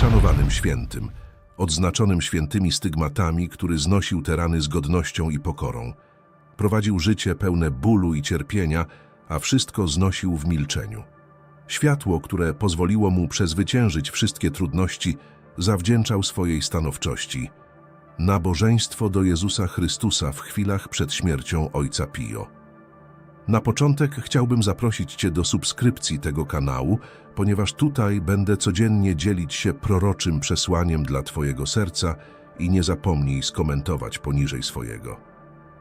uszanowanym świętym, odznaczonym świętymi stygmatami, który znosił te rany z godnością i pokorą. Prowadził życie pełne bólu i cierpienia, a wszystko znosił w milczeniu. Światło, które pozwoliło mu przezwyciężyć wszystkie trudności, zawdzięczał swojej stanowczości. Nabożeństwo do Jezusa Chrystusa w chwilach przed śmiercią Ojca Pio. Na początek chciałbym zaprosić Cię do subskrypcji tego kanału, ponieważ tutaj będę codziennie dzielić się proroczym przesłaniem dla Twojego serca i nie zapomnij skomentować poniżej swojego.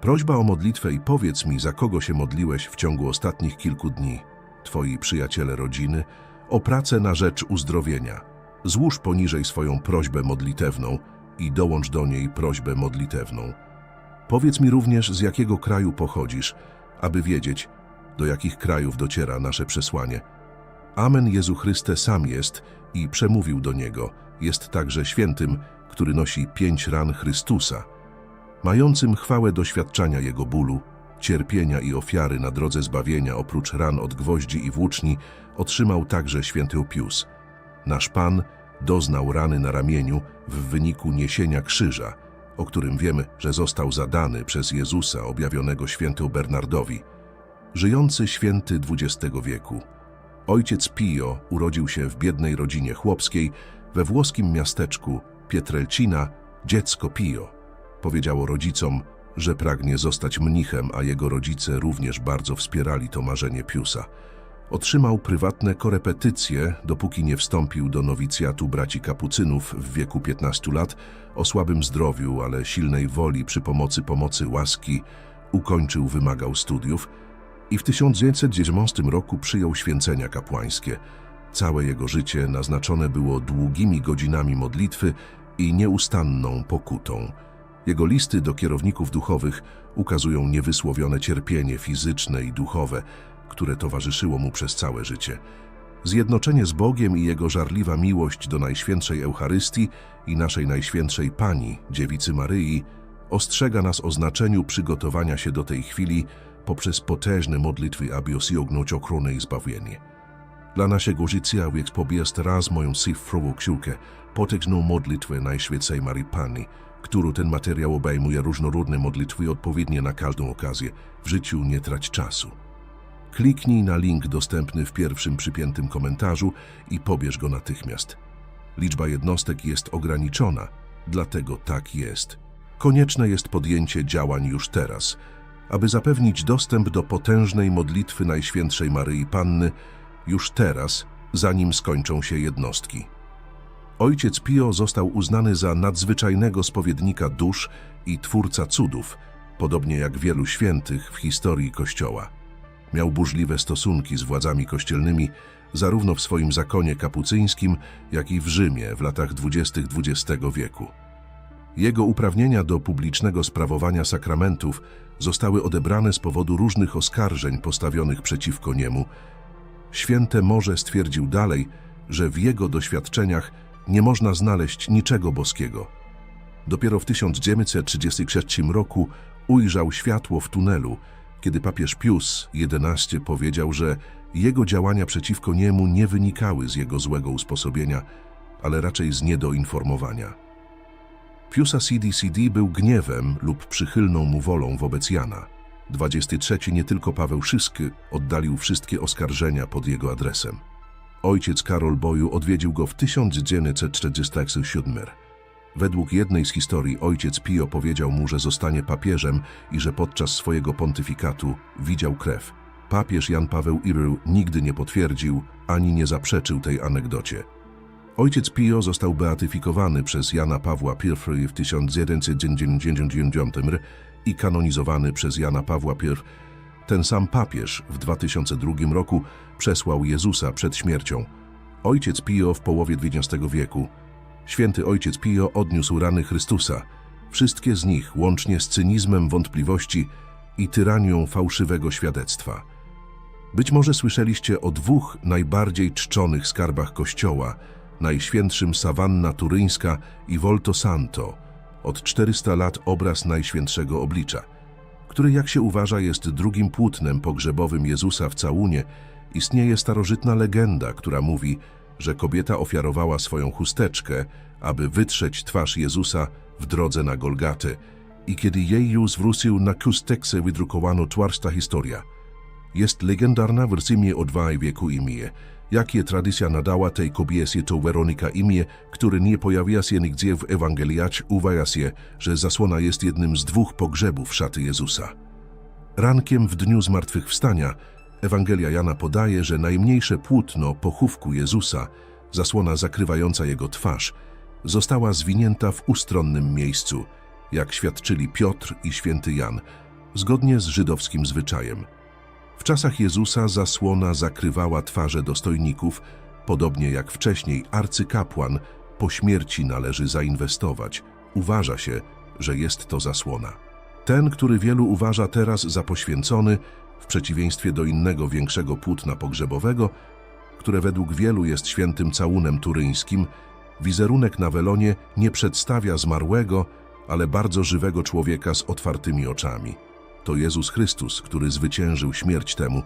Prośba o modlitwę i powiedz mi, za kogo się modliłeś w ciągu ostatnich kilku dni, Twoi przyjaciele rodziny, o pracę na rzecz uzdrowienia. Złóż poniżej swoją prośbę modlitewną i dołącz do niej prośbę modlitewną. Powiedz mi również, z jakiego kraju pochodzisz, aby wiedzieć, do jakich krajów dociera nasze przesłanie. Amen Jezu Chryste sam jest i przemówił do Niego. Jest także świętym, który nosi pięć ran Chrystusa, mającym chwałę doświadczania Jego bólu, cierpienia i ofiary na drodze zbawienia oprócz ran od gwoździ i włóczni otrzymał także święty Opius. Nasz Pan doznał rany na ramieniu w wyniku niesienia krzyża, o którym wiemy, że został zadany przez Jezusa objawionego świętemu Bernardowi. Żyjący święty XX wieku. Ojciec Pio urodził się w biednej rodzinie chłopskiej we włoskim miasteczku Pietrelcina, dziecko Pio. Powiedziało rodzicom, że pragnie zostać mnichem, a jego rodzice również bardzo wspierali to marzenie Piusa. Otrzymał prywatne korepetycje, dopóki nie wstąpił do nowicjatu braci kapucynów w wieku 15 lat, o słabym zdrowiu, ale silnej woli przy pomocy pomocy łaski, ukończył wymagał studiów i w 1919 roku przyjął święcenia kapłańskie. Całe jego życie naznaczone było długimi godzinami modlitwy i nieustanną pokutą. Jego listy do kierowników duchowych ukazują niewysłowione cierpienie fizyczne i duchowe, które towarzyszyło mu przez całe życie. Zjednoczenie z Bogiem i Jego żarliwa miłość do Najświętszej Eucharystii i naszej Najświętszej Pani, Dziewicy Maryi, ostrzega nas o znaczeniu przygotowania się do tej chwili poprzez potężne modlitwy, aby osiągnąć ochronę i zbawienie. Dla naszego życia wiek pobierz teraz moją cyfrową ksiłkę, potężną modlitwę Najświętszej Maryi Pani, którą ten materiał obejmuje różnorodne modlitwy odpowiednie na każdą okazję. W życiu nie trać czasu. Kliknij na link dostępny w pierwszym przypiętym komentarzu i pobierz go natychmiast. Liczba jednostek jest ograniczona, dlatego tak jest. Konieczne jest podjęcie działań już teraz, aby zapewnić dostęp do potężnej modlitwy Najświętszej Maryi Panny już teraz, zanim skończą się jednostki. Ojciec Pio został uznany za nadzwyczajnego spowiednika dusz i twórca cudów, podobnie jak wielu świętych w historii Kościoła. Miał burzliwe stosunki z władzami kościelnymi zarówno w swoim zakonie kapucyńskim, jak i w Rzymie w latach dwudziestych XX wieku. Jego uprawnienia do publicznego sprawowania sakramentów zostały odebrane z powodu różnych oskarżeń postawionych przeciwko niemu. Święte Morze stwierdził dalej, że w jego doświadczeniach nie można znaleźć niczego boskiego. Dopiero w 1933 roku ujrzał światło w tunelu, kiedy papież Pius XI powiedział, że jego działania przeciwko niemu nie wynikały z jego złego usposobienia, ale raczej z niedoinformowania. Piusa CDCD był gniewem lub przychylną mu wolą wobec Jana. 23 nie tylko Paweł Szysky oddalił wszystkie oskarżenia pod jego adresem. Ojciec Karol Boju odwiedził go w 1947. Według jednej z historii ojciec Pio powiedział mu, że zostanie papieżem i że podczas swojego pontyfikatu widział krew. Papież Jan Paweł II nigdy nie potwierdził ani nie zaprzeczył tej anegdocie. Ojciec Pio został beatyfikowany przez Jana Pawła I w 1999 i kanonizowany przez Jana Pawła I. Ten sam papież w 2002 roku przesłał Jezusa przed śmiercią. Ojciec Pio w połowie XX wieku. Święty Ojciec Pio odniósł rany Chrystusa, wszystkie z nich łącznie z cynizmem wątpliwości i tyranią fałszywego świadectwa. Być może słyszeliście o dwóch najbardziej czczonych skarbach Kościoła, Najświętszym Savanna Turyńska i Volto Santo, od 400 lat obraz Najświętszego Oblicza, który jak się uważa jest drugim płótnem pogrzebowym Jezusa w całunie, istnieje starożytna legenda, która mówi, że kobieta ofiarowała swoją chusteczkę, aby wytrzeć twarz Jezusa w drodze na Golgatę i kiedy jej już wrócił na chusteczce wydrukowano twarz ta historia. Jest legendarna w od II wieku imię. Jakie tradycja nadała tej kobiecie to Weronika imię, które nie pojawia się nigdzie w Ewangeliach, uważa się, że zasłona jest jednym z dwóch pogrzebów szaty Jezusa. Rankiem w dniu zmartwychwstania Ewangelia Jana podaje, że najmniejsze płótno pochówku Jezusa, zasłona zakrywająca jego twarz, została zwinięta w ustronnym miejscu, jak świadczyli Piotr i święty Jan, zgodnie z żydowskim zwyczajem. W czasach Jezusa zasłona zakrywała twarze dostojników, podobnie jak wcześniej arcykapłan po śmierci należy zainwestować. Uważa się, że jest to zasłona. Ten, który wielu uważa teraz za poświęcony, w przeciwieństwie do innego większego płótna pogrzebowego, które według wielu jest świętym całunem turyńskim, wizerunek na welonie nie przedstawia zmarłego, ale bardzo żywego człowieka z otwartymi oczami. To Jezus Chrystus, który zwyciężył śmierć temu.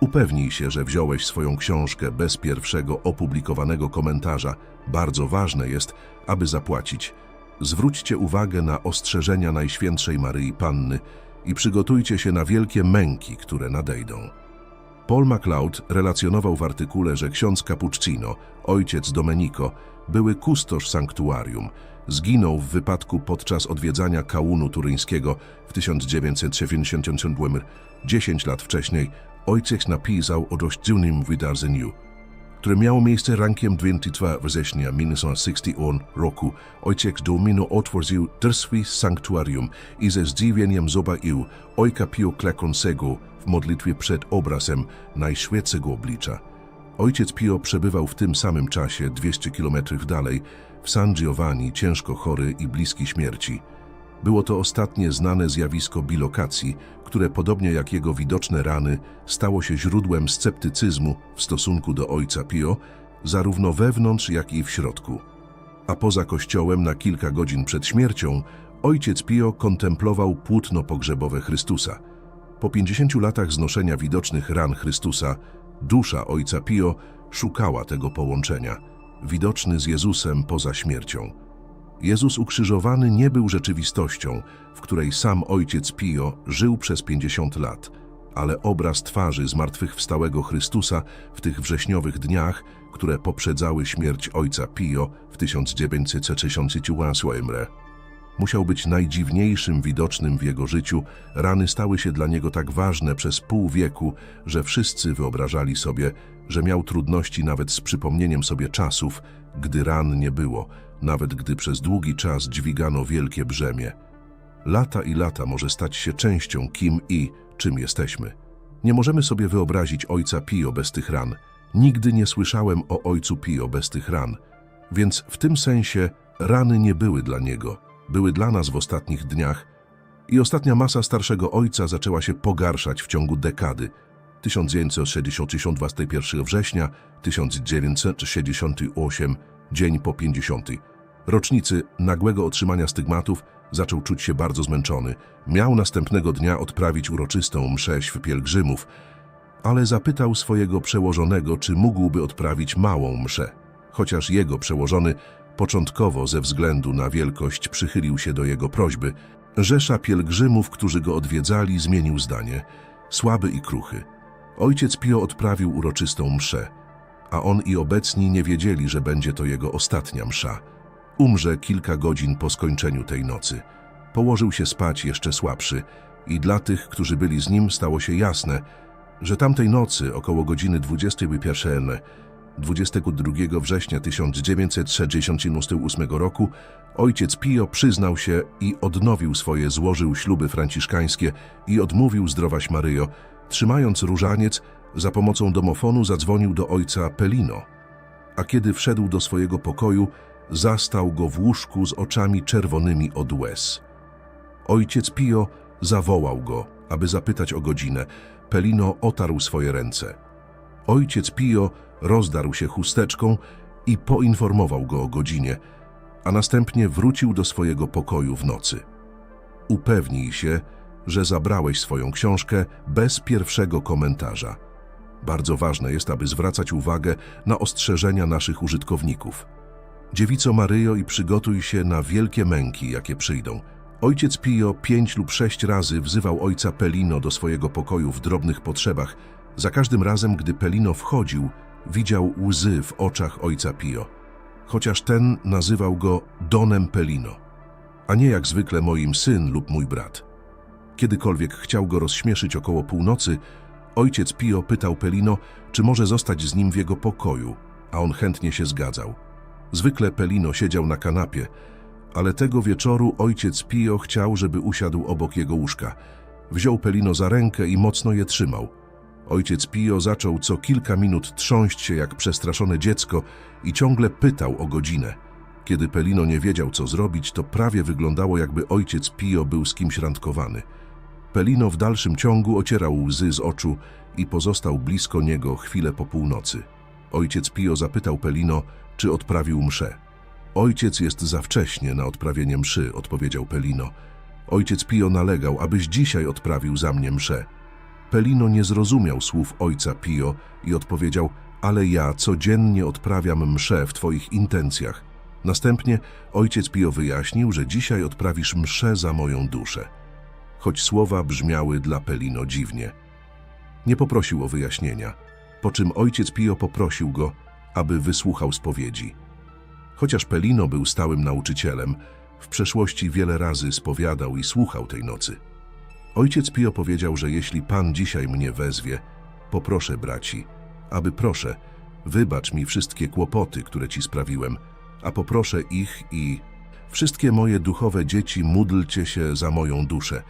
Upewnij się, że wziąłeś swoją książkę bez pierwszego opublikowanego komentarza. Bardzo ważne jest, aby zapłacić. Zwróćcie uwagę na ostrzeżenia Najświętszej Maryi Panny i przygotujcie się na wielkie męki, które nadejdą. Paul MacLeod relacjonował w artykule, że ksiądz Cappuccino, ojciec Domenico, były kustosz sanktuarium. Zginął w wypadku podczas odwiedzania kałunu turyńskiego w 1997 10 lat wcześniej. Ojciec napisał o dość dziwnym wydarzeniu, które miało miejsce rankiem 22 września 1960 roku. Ojciec Domino otworzył drzwi sanktuarium i ze zdziwieniem zobaczył ojca Pio Klekonsego w modlitwie przed obrazem Najświętszego oblicza. Ojciec Pio przebywał w tym samym czasie 200 kilometrów dalej w San Giovanni, ciężko chory i bliski śmierci. Było to ostatnie znane zjawisko bilokacji, które podobnie jak jego widoczne rany stało się źródłem sceptycyzmu w stosunku do ojca Pio, zarówno wewnątrz, jak i w środku. A poza kościołem na kilka godzin przed śmiercią ojciec Pio kontemplował płótno pogrzebowe Chrystusa. Po 50 latach znoszenia widocznych ran Chrystusa, dusza ojca Pio szukała tego połączenia, widoczny z Jezusem poza śmiercią. Jezus ukrzyżowany nie był rzeczywistością, w której sam ojciec Pio żył przez 50 lat, ale obraz twarzy zmartwychwstałego Chrystusa w tych wrześniowych dniach, które poprzedzały śmierć ojca Pio w 1968 musiał być najdziwniejszym widocznym w jego życiu. Rany stały się dla niego tak ważne przez pół wieku, że wszyscy wyobrażali sobie, że miał trudności nawet z przypomnieniem sobie czasów, gdy ran nie było, nawet gdy przez długi czas dźwigano wielkie brzemię. Lata i lata może stać się częścią kim i czym jesteśmy. Nie możemy sobie wyobrazić ojca Pio bez tych ran. Nigdy nie słyszałem o ojcu Pio bez tych ran. Więc w tym sensie rany nie były dla niego, były dla nas w ostatnich dniach i ostatnia masa starszego ojca zaczęła się pogarszać w ciągu dekady. 1960 21 września 1968, dzień po 50. Rocznicy nagłego otrzymania stygmatów zaczął czuć się bardzo zmęczony. Miał następnego dnia odprawić uroczystą mszę pielgrzymów, ale zapytał swojego przełożonego, czy mógłby odprawić małą mszę. Chociaż jego przełożony początkowo ze względu na wielkość przychylił się do jego prośby, rzesza pielgrzymów, którzy go odwiedzali, zmienił zdanie. Słaby i kruchy. Ojciec Pio odprawił uroczystą mszę, a on i obecni nie wiedzieli, że będzie to jego ostatnia msza. Umrze kilka godzin po skończeniu tej nocy. Położył się spać jeszcze słabszy i dla tych, którzy byli z nim, stało się jasne, że tamtej nocy, około godziny 21, 22 września 1968 roku, ojciec Pio przyznał się i odnowił swoje, złożył śluby franciszkańskie i odmówił zdrowaś Maryjo. Trzymając różaniec, za pomocą domofonu zadzwonił do ojca Pelino. A kiedy wszedł do swojego pokoju, zastał go w łóżku z oczami czerwonymi od łez. Ojciec Pio zawołał go, aby zapytać o godzinę. Pelino otarł swoje ręce. Ojciec Pio rozdarł się chusteczką i poinformował go o godzinie, a następnie wrócił do swojego pokoju w nocy. Upewnij się, że zabrałeś swoją książkę bez pierwszego komentarza. Bardzo ważne jest, aby zwracać uwagę na ostrzeżenia naszych użytkowników. Dziewico Maryjo i przygotuj się na wielkie męki, jakie przyjdą. Ojciec Pio pięć lub sześć razy wzywał ojca Pelino do swojego pokoju w drobnych potrzebach. Za każdym razem, gdy Pelino wchodził, widział łzy w oczach ojca Pio. Chociaż ten nazywał go Donem Pelino, a nie jak zwykle moim syn lub mój brat. Kiedykolwiek chciał go rozśmieszyć około północy, ojciec Pio pytał Pelino, czy może zostać z nim w jego pokoju, a on chętnie się zgadzał. Zwykle Pelino siedział na kanapie, ale tego wieczoru ojciec Pio chciał, żeby usiadł obok jego łóżka. Wziął Pelino za rękę i mocno je trzymał. Ojciec Pio zaczął co kilka minut trząść się jak przestraszone dziecko i ciągle pytał o godzinę. Kiedy Pelino nie wiedział, co zrobić, to prawie wyglądało, jakby ojciec Pio był z kimś randkowany. Pelino w dalszym ciągu ocierał łzy z oczu i pozostał blisko niego chwilę po północy. Ojciec Pio zapytał Pelino, czy odprawił mszę. Ojciec jest za wcześnie na odprawienie mszy, odpowiedział Pelino. Ojciec Pio nalegał, abyś dzisiaj odprawił za mnie mszę. Pelino nie zrozumiał słów ojca Pio i odpowiedział, ale ja codziennie odprawiam mszę w twoich intencjach. Następnie ojciec Pio wyjaśnił, że dzisiaj odprawisz mszę za moją duszę. Choć słowa brzmiały dla Pelino dziwnie. Nie poprosił o wyjaśnienia, po czym ojciec Pio poprosił go, aby wysłuchał spowiedzi. Chociaż Pelino był stałym nauczycielem, w przeszłości wiele razy spowiadał i słuchał tej nocy. Ojciec Pio powiedział, że jeśli Pan dzisiaj mnie wezwie, poproszę braci, aby proszę, wybacz mi wszystkie kłopoty, które Ci sprawiłem, a poproszę ich i wszystkie moje duchowe dzieci módlcie się za moją duszę.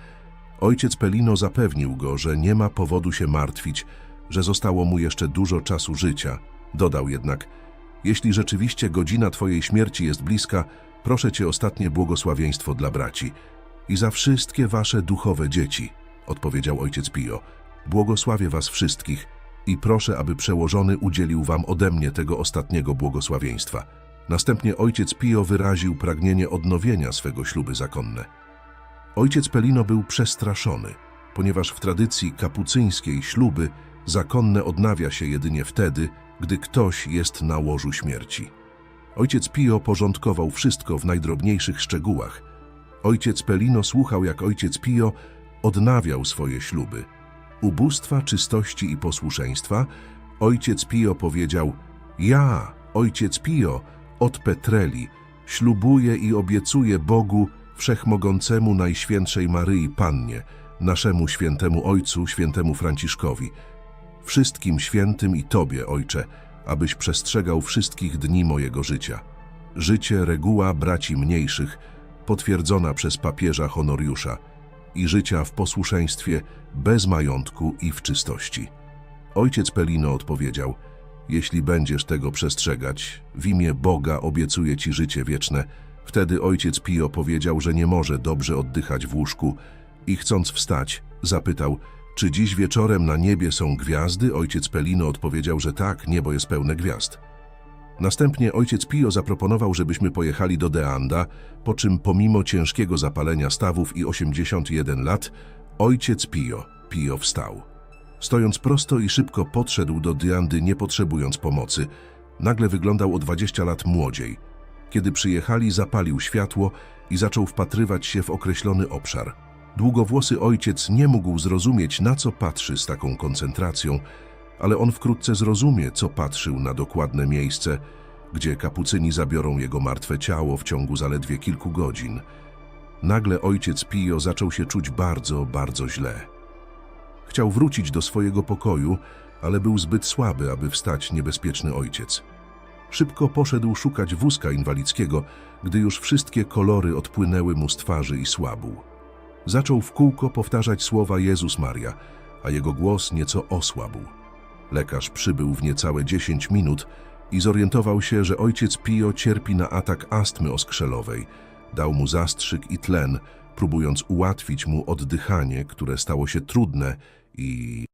Ojciec Pelino zapewnił go, że nie ma powodu się martwić, że zostało mu jeszcze dużo czasu życia. Dodał jednak, jeśli rzeczywiście godzina Twojej śmierci jest bliska, proszę Cię ostatnie błogosławieństwo dla braci i za wszystkie Wasze duchowe dzieci, odpowiedział ojciec Pio. Błogosławię Was wszystkich i proszę, aby przełożony udzielił Wam ode mnie tego ostatniego błogosławieństwa. Następnie ojciec Pio wyraził pragnienie odnowienia swego śluby zakonne. Ojciec Pelino był przestraszony, ponieważ w tradycji kapucyńskiej śluby zakonne odnawia się jedynie wtedy, gdy ktoś jest na łożu śmierci. Ojciec Pio porządkował wszystko w najdrobniejszych szczegółach. Ojciec Pelino słuchał, jak ojciec Pio odnawiał swoje śluby. Ubóstwa, czystości i posłuszeństwa ojciec Pio powiedział: Ja, ojciec Pio, od Petreli, ślubuję i obiecuję Bogu Wszechmogącemu Najświętszej Maryi Pannie, naszemu świętemu Ojcu, świętemu Franciszkowi, wszystkim świętym i Tobie, Ojcze, abyś przestrzegał wszystkich dni mojego życia. Życie reguła braci mniejszych, potwierdzona przez papieża Honoriusza i życia w posłuszeństwie, bez majątku i w czystości. Ojciec Pelino odpowiedział, jeśli będziesz tego przestrzegać, w imię Boga obiecuję Ci życie wieczne. Wtedy ojciec Pio powiedział, że nie może dobrze oddychać w łóżku i chcąc wstać, zapytał, czy dziś wieczorem na niebie są gwiazdy? Ojciec Pelino odpowiedział, że tak, niebo jest pełne gwiazd. Następnie ojciec Pio zaproponował, żebyśmy pojechali do Deanda, po czym pomimo ciężkiego zapalenia stawów i 81 lat, ojciec Pio, Pio wstał. Stojąc prosto i szybko podszedł do Deandy, nie potrzebując pomocy. Nagle wyglądał o 20 lat młodziej. Kiedy przyjechali, zapalił światło i zaczął wpatrywać się w określony obszar. Długowłosy ojciec nie mógł zrozumieć, na co patrzy z taką koncentracją, ale on wkrótce zrozumie, co patrzył na dokładne miejsce, gdzie kapucyni zabiorą jego martwe ciało w ciągu zaledwie kilku godzin. Nagle ojciec Pio zaczął się czuć bardzo, bardzo źle. Chciał wrócić do swojego pokoju, ale był zbyt słaby, aby wstać niebezpieczny ojciec. Szybko poszedł szukać wózka inwalidzkiego, gdy już wszystkie kolory odpłynęły mu z twarzy i słabł. Zaczął w kółko powtarzać słowa Jezus Maria, a jego głos nieco osłabł. Lekarz przybył w niecałe 10 minut i zorientował się, że ojciec Pio cierpi na atak astmy oskrzelowej. Dał mu zastrzyk i tlen, próbując ułatwić mu oddychanie, które stało się trudne i